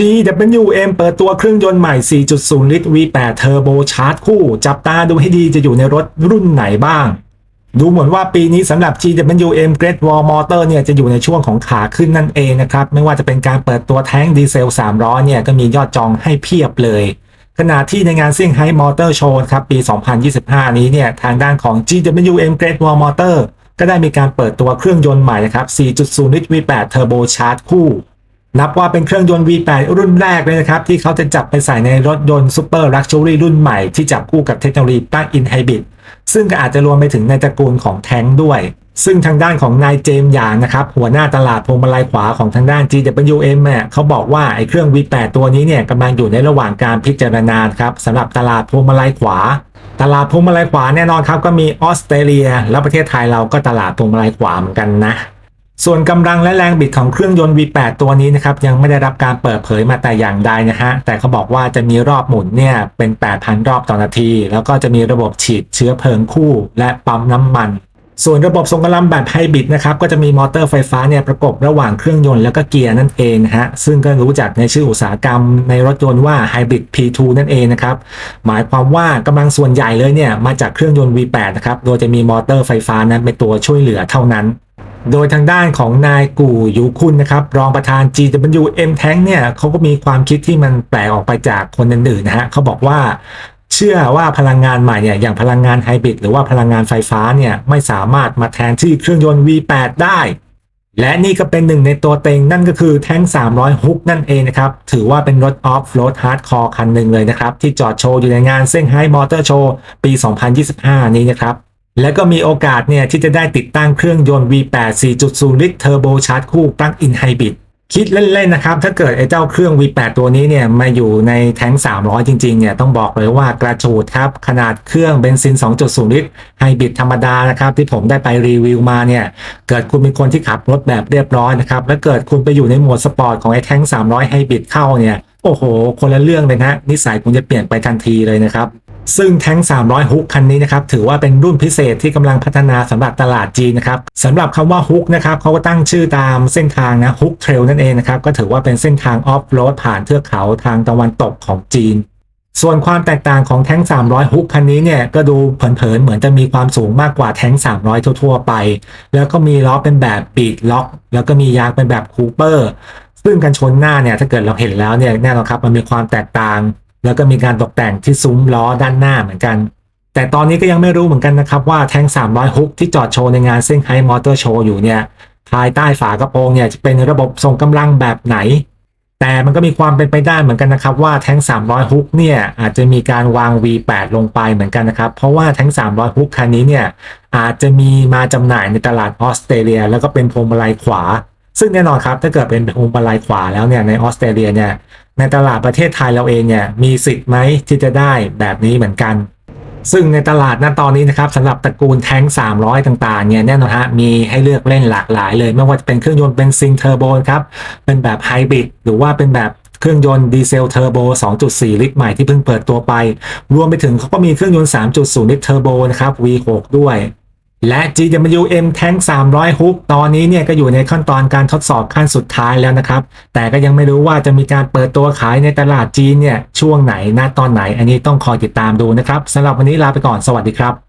GWM เปิดตัวเครื่องยนต์ใหม่ 4.0 ลิตร V8 Turbo Charge คู่ จับตาดูให้ดีจะอยู่ในรถรุ่นไหนบ้าง ดูเหมือนว่าปีนี้สำหรับ GWM Great Wall Motor เนี่ยจะอยู่ในช่วงของขาขึ้นนั่นเองนะครับ ไม่ว่าจะเป็นการเปิดตัวแท้งดีเซล300เนี่ยก็มียอดจองให้เพียบเลย ขณะที่ในงานเซี่ยงไฮ้มอเตอร์โชว์ครับปี 2025 นี้เนี่ยทางด้านของ GWM Great Wall Motor ก็ได้มีการเปิดตัวเครื่องยนต์ใหม่นะครับ 4.0 ลิตร V8 Turbo Charge คู่ นับว่าเป็นเครื่องยนต์ V8 รุ่นแรกเลยนะครับ ที่เขาจะจับไปใส่ในรถยนต์ Super Luxury รุ่นใหม่ที่จับคู่กับเทคโนโลยี Plug-in Hybrid ซึ่งก็อาจจะรวมไปถึงในตระกูลของแท้งด้วย ซึ่งทางด้านของนายเจมส์หยางนะครับ หัวหน้าตลาดพวงมาลัยขวาของทางด้าน GWM เนี่ยเขาบอกว่าไอ้เครื่อง V8 ตัวนี้เนี่ยกำลังอยู่ในระหว่างการพิจารณาครับสำหรับตลาดพวงมาลัยขวา ตลาดพวงมาลัยขวาแน่นอนครับก็มีออสเตรเลีย แล้วประเทศไทยเราก็ตลาดพวงมาลัยขวาเหมือนกันนะ ส่วนกำลังและแรงบิดของเครื่องยนต์ V8 ตัวนี้นะครับยังไม่ได้รับการเปิดเผยมาแต่อย่างใดนะฮะแต่เขาบอกว่าจะมีรอบหมุนเนี่ยเป็น 8,000 รอบต่อนาที แล้วก็จะมีระบบฉีดเชื้อเพลิงคู่ และปั๊มน้ำมันส่วนระบบทรงกำลังแบบไฮบริดนะครับก็จะมีมอเตอร์ไฟฟ้าเนี่ยประกบระหว่างเครื่องยนต์แล้วก็เกียร์นั่นเองนะฮะซึ่งก็รู้จักในชื่ออุตสาหกรรมในรถยนต์ว่า Hybrid P2 นั่นเองนะครับหมายความว่ากำลังส่วนใหญ่เลยเนี่ยมาจากเครื่องยนต์ V8 นะครับโดยจะมีมอเตอร์ไฟฟ้านั้นเป็นตัวช่วยเหลือเท่านั้น โดยทางด้านของนายกู่ยูคุณนะครับ รองประธาน GWM Tank เนี่ยเขาก็มีความคิดที่มันแปลกออกไปจากคนอื่นๆนะฮะเขาบอกว่าเชื่อว่าพลังงานใหม่เนี่ยอย่างพลังงานไฮบริดหรือว่าพลังงานไฟฟ้าเนี่ยไม่สามารถมาแทนที่เครื่องยนต์ V8 ได้ และนี่ก็เป็นหนึ่งในตัวเต็งนั่นก็คือแท้ง300ฮุกนั่นเองนะครับ ถือว่าเป็นรถออฟโรดฮาร์ดคอร์คันหนึ่งเลยนะครับ ที่จอดโชว์อยู่ในงานเซี่ยงไฮ้มอเตอร์โชว์ปี 2025 นี้นะครับ และก็มีโอกาสเนี่ยที่จะได้ติดตั้งเครื่องยนต์ V8 4.0 ลิตรเทอร์โบชาร์จคู่ Plug-in Hybrid คิดเล่นๆนะครับ ถ้าเกิดไอ้เจ้าเครื่อง V8 ตัวนี้เนี่ยมาอยู่ในแท้ง 300 จริงๆเนี่ยต้องบอกเลยว่ากระชูดครับ ขนาดเครื่องเบนซิน 2.0 ลิตรไฮบริดธรรมดานะครับ ที่ผมได้ไปรีวิวมาเนี่ย เกิดคุณเป็นคนที่ขับรถแบบเรียบร้อยนะครับ แล้วเกิดคุณไปอยู่ในโหมดสปอร์ตของไอ้แท้ง 300 ไฮบริดเข้าเนี่ย โอ้โห คนละเรื่องเลยนะนิสัยคุณจะเปลี่ยนไปทันทีเลยนะครับ ซึ่งแท้ง 300 ฮุกคันนี้นะครับถือว่าเป็นรุ่นพิเศษที่กำลังพัฒนาสำหรับตลาดจีนนะครับสำหรับคำว่าฮุกนะครับเขาก็ตั้งชื่อตามเส้นทางนะฮุกเทรลนั่นเองนะครับก็ถือว่าเป็นเส้นทางออฟโรดผ่านเทือกเขาทางตะวันตกของจีนส่วนความแตกต่างของแท้ง 300 ฮุกคันนี้เนี่ยก็ดูเผินๆเหมือนจะมีความสูงมากกว่าแท้ง 300 ทั่วๆไป แล้วก็มีล้อเป็นแบบบีดล็อก แล้วก็มียางเป็นแบบคูเปอร์ ซึ่งกันชนหน้าเนี่ยถ้าเกิดเราเห็นแล้วเนี่ยแน่นอนครับมันมีความแตกต่าง แล้วก็มีการตกแต่งที่ซุ้มล้อด้านหน้าเหมือนกัน แต่ตอนนี้ก็ยังไม่รู้เหมือนกันนะครับว่าแท้ง300ฮุกที่จอดโชว์ในงานเซี่ยงไฮ้มอเตอร์โชว์อยู่เนี่ยภายใต้ฝากระโปรงเนี่ยจะเป็นระบบส่งกำลังแบบไหน แต่มันก็มีความเป็นไปได้เหมือนกันนะครับว่าแท้ง300ฮุกเนี่ยอาจจะมีการวาง V8 ลงไปเหมือนกันนะครับ เพราะว่าแท้ง300ฮุกคันนี้เนี่ยอาจจะมีมาจำหน่ายในตลาดออสเตรเลีย แล้วก็เป็นพวงมาลัยขวา ซึ่งแน่นอนครับถ้าเกิดเป็นพวงมาลัยขวาแล้วเนี่ยในออสเตรเลียเนี่ย ในตลาดประเทศไทยเราเองเนี่ยมีสิทธิ์ไหมที่จะได้แบบนี้เหมือนกัน ซึ่งในตลาดณตอนนี้นะครับสำหรับตระกูลแท้ง 300 ต่างๆเนี่ยแน่นอนฮะมีให้เลือกเล่นหลากหลายเลย ไม่ว่าจะเป็นเครื่องยนต์เบนซินเทอร์โบครับเป็นแบบไฮบริดหรือว่าเป็นแบบเครื่องยนต์ดีเซลเทอร์โบ 2.4 ลิตรใหม่ที่เพิ่งเปิดตัวไป รวมไปถึงเขาก็มีเครื่องยนต์ 3.0 ลิตรเทอร์โบนะครับ V6 ด้วย และ GWM Tank 300ฮุกตอนนี้เนี่ยก็อยู่ในขั้นตอนการทดสอบขั้นสุดท้ายแล้วนะครับ แต่ก็ยังไม่รู้ว่าจะมีการเปิดตัวขายในตลาดจีนเนี่ยช่วงไหนณตอนไหน อันนี้ต้องคอยติดตามดูนะครับสำหรับวันนี้ลาไปก่อนสวัสดีครับ